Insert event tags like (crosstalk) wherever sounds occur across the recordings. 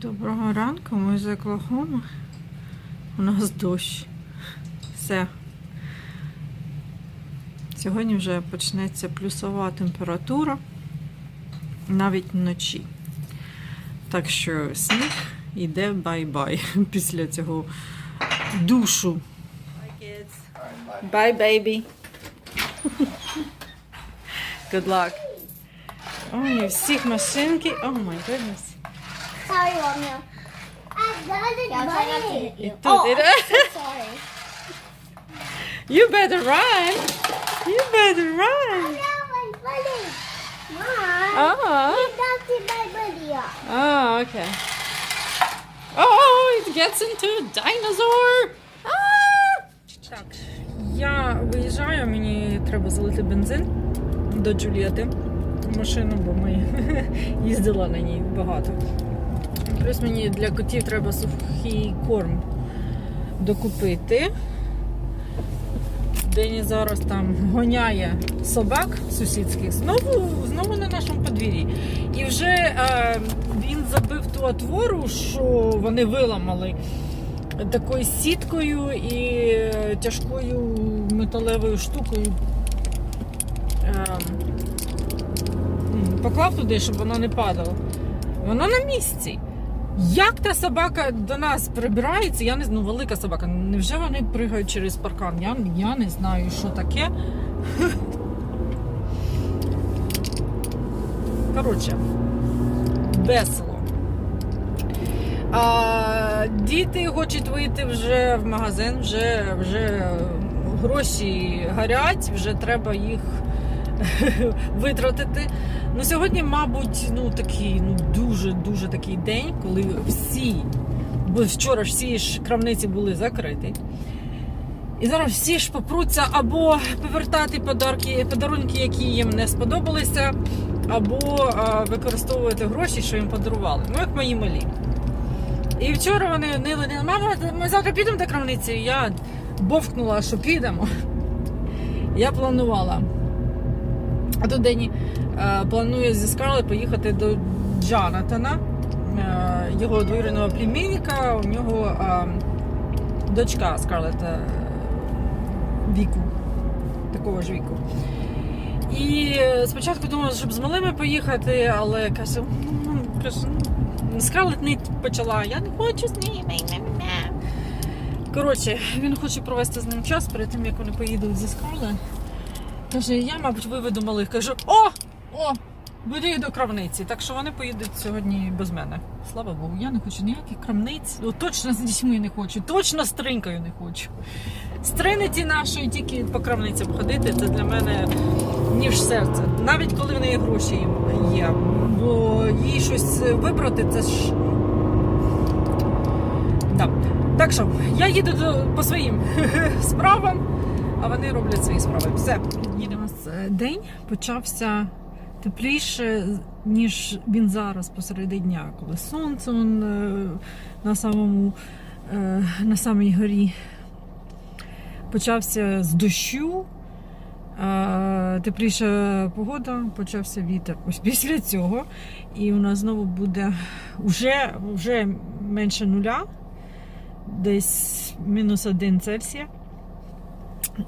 Доброго ранку, ми з Оклахоми. У нас дощ. Все. Сьогодні вже почнеться плюсова температура, навіть вночі. Так що сніг іде бай-бай (laughs) після цього душу. Bye, baby. Good luck. Ой, всіх машинки. О май goodness. Sorry, Romeo. I got it. Yeah, try not to hit you. Sorry. You better run. You better run. Now my buddy. Mom. Oh. You knocked my buddy off. Oh, okay. Oh, it gets into a dinosaur. Ah! Так, я виїжджаю, мені треба залити бензин до Джулієти в машину, бо ми їздила на ній багато. Плюс мені для котів треба сухий корм докупити. Дені зараз там гоняє собак сусідських знову, знову на нашому подвір'ї. І вже е, він забив ту отвору, що вони виламали такою сіткою і е, тяжкою металевою штукою. Е, поклав туди, щоб воно не падало. Воно на місці. Як та собака до нас прибирається, я не знаю, ну, велика собака. Невже вони пригають через паркан? Я, я не знаю, що таке. Коротше, весело. А, діти хочуть вийти вже в магазин, вже, вже гроші гарять, вже треба їх (laughs) витратити. Ну, сьогодні, мабуть, ну такий ну дуже-дуже такий день, коли всі, бо вчора ж всі ж крамниці були закриті. І зараз всі ж попруться або повертати подарки, подарунки, які їм не сподобалися, або а, використовувати гроші, що їм подарували. Ну, як мої малі. І вчора вони нили, мама, ми завтра підемо до крамниці. Я бовкнула, що підемо. Я планувала. А тут Дені е, планує зі Скарлет поїхати до Джанатана, е, його двоюрідного племінника. У нього е, дочка Скарлет е, віку, такого ж віку. І спочатку думала, щоб з малими поїхати, але каже, «М, каже, «Ну, Скарлет не почала, я не хочу з ними. Коротше, він хоче провести з ним час перед тим, як вони поїдуть зі Скарлет. Каже, я, мабуть, виведу малих. Кажу, о! О! Їх до крамниці. Так що вони поїдуть сьогодні без мене. Слава Богу, я не хочу ніяких крамниць. О, точно з дітьми не хочу, точно з тринкою не хочу. З триниці нашої тільки по крамницям ходити, це для мене ніж серце. Навіть коли в неї гроші є. Бо їй щось вибрати, це ж. Да. Так що, я їду по своїм (laughs) справам а вони роблять свої справи. Все, їдемо. У нас е, день почався тепліше, ніж він зараз посереди дня, коли сонце он, е, на самому е, на самій горі. Почався з дощу. Тепліша погода, почався вітер. Ось після цього. І у нас знову буде вже, вже менше нуля, десь мінус один Цельсія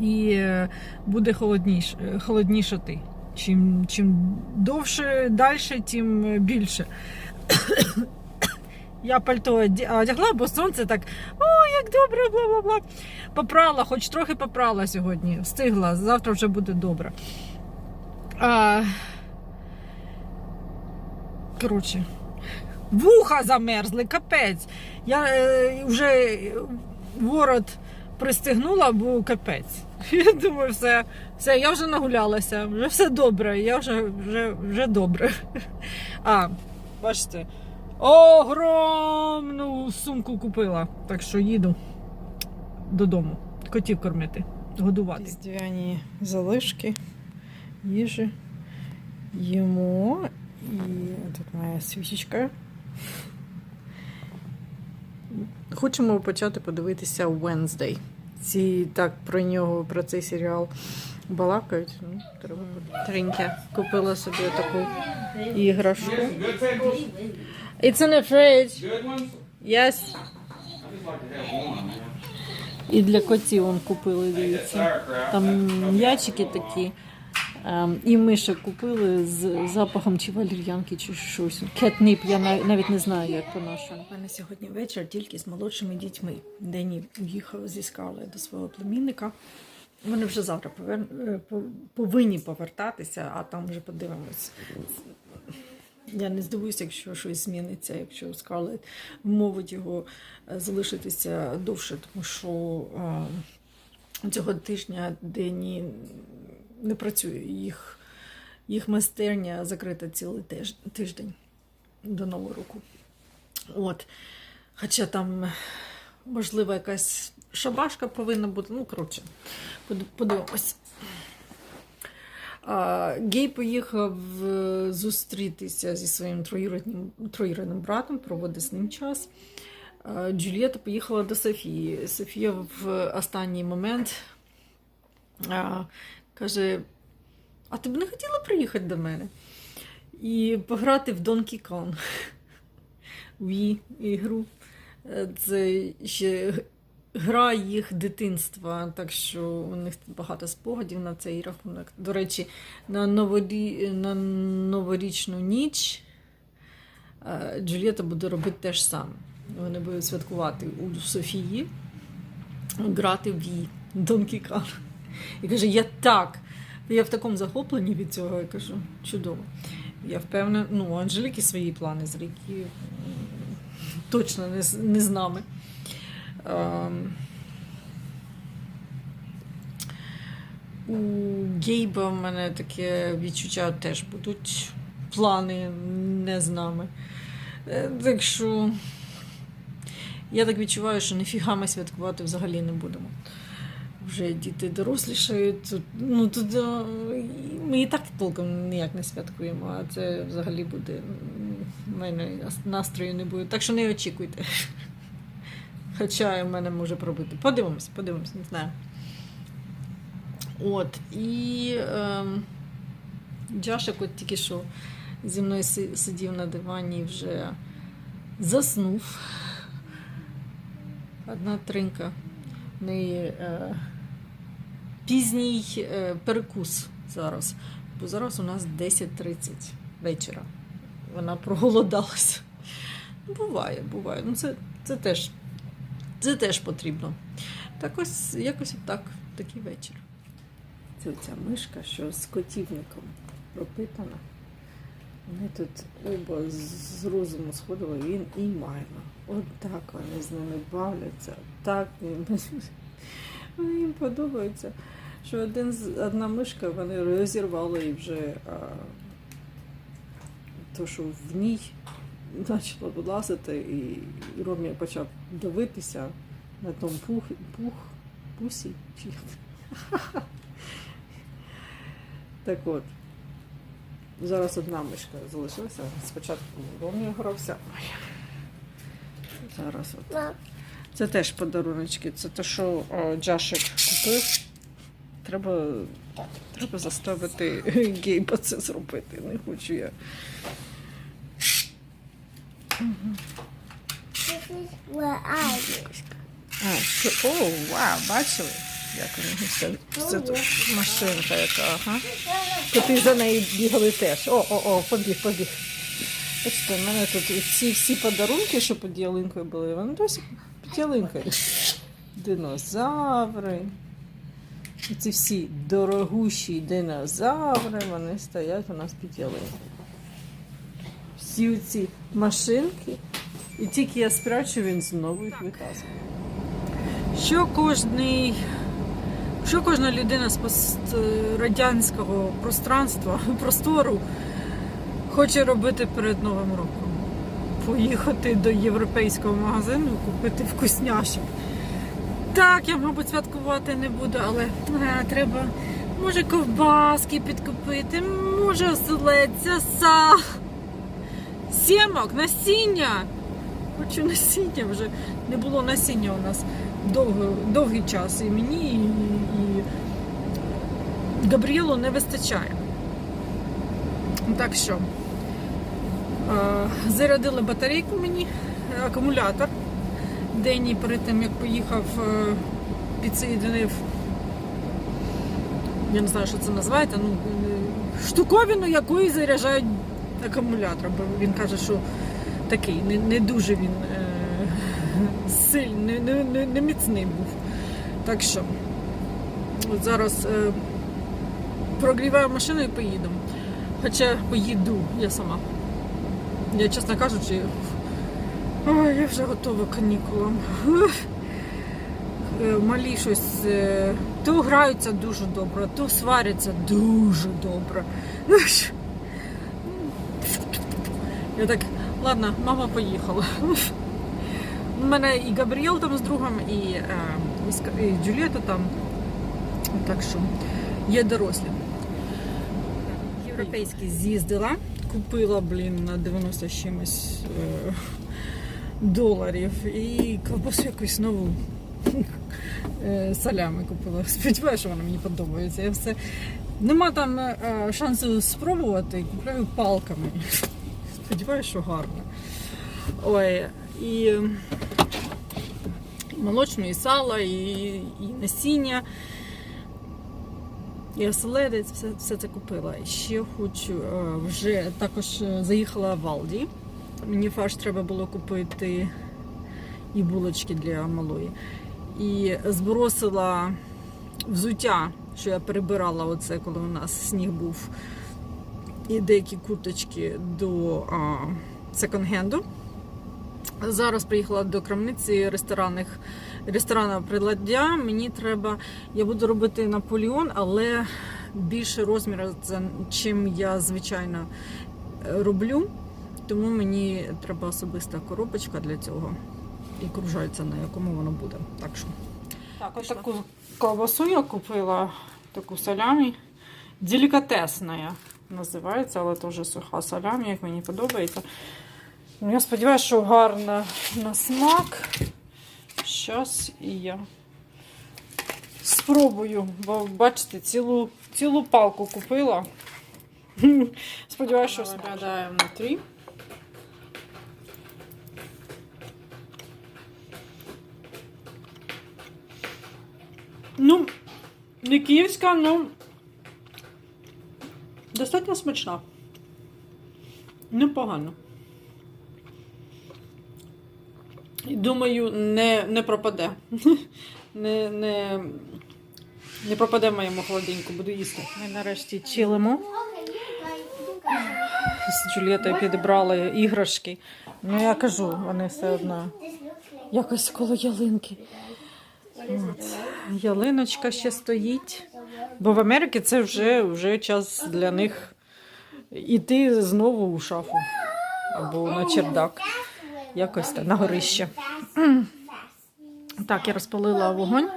і е, буде холодніш, е, холоднішати. Чим, чим довше, далі, тим е, більше. (coughs) Я пальто одягла, бо сонце так, о, як добре, бла бла бла. Попрала, хоч трохи попрала сьогодні. Встигла, завтра вже буде добре. А... Коротше, вуха замерзли, капець. Я е, вже ворот пристегнула, бо капець. (laughs) Я думаю, все, все, я вже нагулялася, вже все добре, я вже, вже, вже добре. (laughs) А, бачите, огромну сумку купила. Так що їду додому. Котів кормити, годувати. Різдвяні залишки, їжі. Їмо. І тут моя свічечка. Хочемо почати подивитися Wednesday. Ці так про нього, про цей серіал балакають. Ну, треба. Тринька купила собі таку іграшку. It's in the fridge. Yes. І для котів он купили, дивіться. Там м'ячики такі. Ем, і мишок купили з запахом чи валір'янки, чи щось. Кетнип, я навіть не знаю, як по-нашому. У мене сьогодні вечір тільки з молодшими дітьми. Дені уїхав зі скали до свого племінника. Вони вже завтра повер... е, повинні повертатися, а там вже подивимось. Я не здивуюся, якщо щось зміниться, якщо Скарлет вмовить його е, залишитися довше, тому що е, цього тижня Дені не працює. Їх, їх майстерня закрита цілий тиждень до Нового року. От. Хоча там, можливо, якась шабашка повинна бути. Ну, коротше, подивимось. Гей поїхав е, зустрітися зі своїм троюрідним, троюрідним братом, проводить з ним час. А, Джульєта поїхала до Софії. Софія в останній момент каже: А ти б не хотіла приїхати до мене? І пограти в Donkey Kong. (laughs) Wii ігру. Е, Це ще гра їх дитинства, так що у них багато спогадів на цей рахунок. До речі, на, новорі... на новорічну ніч е, Джульєта буде робити те ж саме. Вони будуть святкувати у Софії, грати в Donkey Kong. І каже, я так. Я в такому захопленні від цього, я кажу, чудово. Я впевнена, ну, у Анжеліки свої плани з ріки точно не, не з нами. Ем, У Гейба в мене таке відчуття теж будуть плани не з нами. Е, Так що я так відчуваю, що ніфіга ми святкувати взагалі не будемо. Вже діти дорослішають. Ну, тут, е, ми і так толком ніяк не святкуємо, а це взагалі буде. в мене настрою не буде. Так що не очікуйте. (laughs) Хоча в мене може пробити. Подивимось, подивимось, не знаю. От, і ем, Джашик от тільки що зі мною сидів на дивані і вже заснув. Одна тринка. В неї е, пізній е, перекус зараз. Бо зараз у нас 10.30 вечора. Вона проголодалася. Буває, буває. Ну, це, це, теж, це теж потрібно. Так ось якось так, такий вечір. Це ця мишка, що з котівником пропитана. Вони тут оба з розуму сходили, він і Майла. От так вони з ними бавляться. Так їм, їм подобається, що один одна мишка вони розірвали і вже а, то, що в ній почало вилазити, і Ромія почав дивитися на тому пух, пух, пусі. Чи. (laughs) Так от. Зараз одна мишка залишилася. Спочатку Ромія грався. Зараз от. Це теж подаруночки. Це те, що о, Джашик купив. Треба, треба заставити (laughs) Гейба це зробити. Не хочу я. що- о, вау, бачили? Як все, все тут машинка яка, ага. Коти за нею бігали теж. О, о, о, побіг, побіг. Бачите, в мене тут всі, всі подарунки, що під ялинкою були, вони досі під. Динозаври. Ці всі дорогущі динозаври, вони стоять у нас під ялинкою. Всі ці машинки, і тільки я спрячу, він знову їх витаскує. Що кожний, що кожна людина з пострадянського пространства, простору хоче робити перед Новим роком? Поїхати до європейського магазину, купити вкусняшок. Так, я, мабуть, святкувати не буду, але е, треба, може, ковбаски підкупити, може, оселедця, са, сімок, насіння. Хочу насіння вже. Не було насіння у нас довго, довгий час. І мені, і, і Габріелу не вистачає. Так що. Е, Зарядили батарейку мені, е, акумулятор. День перед тим, як поїхав, е, підсоєдинив. Я не знаю, що це називається. Ну, штуковину, якою заряджають акумулятор. Бо він каже, що такий, не, не дуже він е, сильний, не, не, не міцний був. Так що от зараз е, прогріваю машину і поїдемо. Хоча поїду я сама. Я, чесно кажучи, ой, я вже готова канікулам. Е, Малі щось е, то граються дуже добре, то сваряться дуже добре. Ну, Я так, ладно, мама поїхала. У мене і Габріел там з другом, і, е, і і Джулієта там. Так що є дорослі. Європейський з'їздила, купила, блін, на 90 з чимось е, доларів і ковбасу якусь нову. Е, Салями купила. Сподіваюся, що вона мені подобається. Я все. Нема там е, шансу спробувати, купляю палками. Сподіваюся, що гарно. Ой, і е, молочну, і сало, і, і насіння. І оселедець, все, все це купила. Ще хочу е, вже також е, заїхала в Алді. Мені фарш треба було купити і булочки для малої. І збросила взуття, що я перебирала оце, коли у нас сніг був. І деякі курточки до секонд-хенду. Зараз приїхала до крамниці ресторанних ресторана приладдя. Мені треба, я буду робити Наполеон, але більше розміру, чим я звичайно е, роблю. Тому мені треба особиста коробочка для цього. І кружається, на якому воно буде. Так що. Так, ось таку ковбасу я купила, таку салямі. Делікатесна називається, але теж суха салямі, як мені подобається. Ну, Я сподіваюся, що гарна на смак. Зараз і я спробую, бо бачите, цілу, цілу палку купила. (laughs) Сподіваюся, що виглядає внутрі. Ну, не київська, ну достатньо смачна. Непогано. Думаю, не, не пропаде. (laughs) Не, не, не пропаде в моєму холодильнику, буду їсти. Ми нарешті чилимо. З Джулієтою підібрали іграшки. Ну я кажу, вони все одно якось коло ялинки. От. Ялиночка ще стоїть. Бо в Америці це вже, вже час для них іти знову у шафу або на чердак. Якось так, на горище. Так, я розпалила вогонь.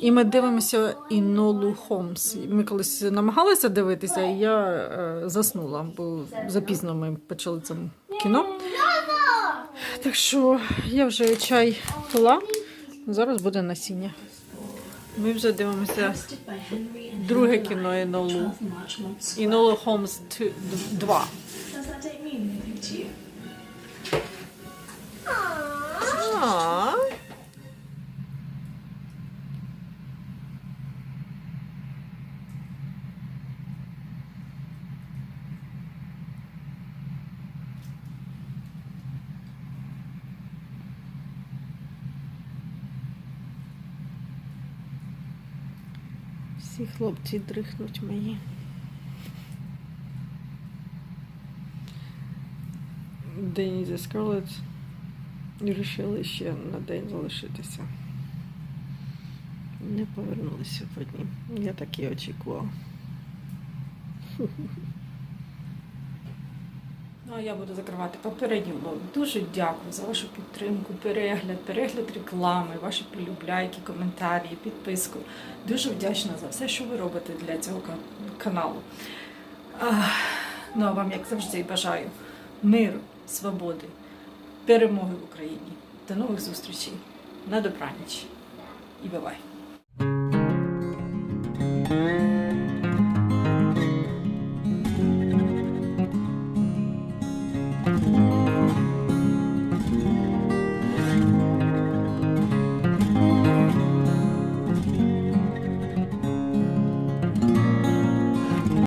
І ми дивимося Інолу Холмс. Ми колись намагалися дивитися, і я е, заснула, бо запізно ми почали це кіно. Так що я вже чай пила, зараз буде насіння. Ми вже дивимося друге кіно Інолу. Інолу Холмс 2. Всі хлопці дрихнуть мої. Дені зі Скарлетт вирішили ще на день залишитися. Не повернулися сьогодні. Я так і очікувала. Ну, а я буду закривати попередній влог. Дуже дякую за вашу підтримку, перегляд, перегляд реклами, ваші полюбляйки, коментарі, підписку. Дуже вдячна за все, що ви робите для цього каналу. Ну а вам, як завжди, бажаю миру, свободи, перемоги в Україні. До нових зустрічей. На добраніч. І бувай!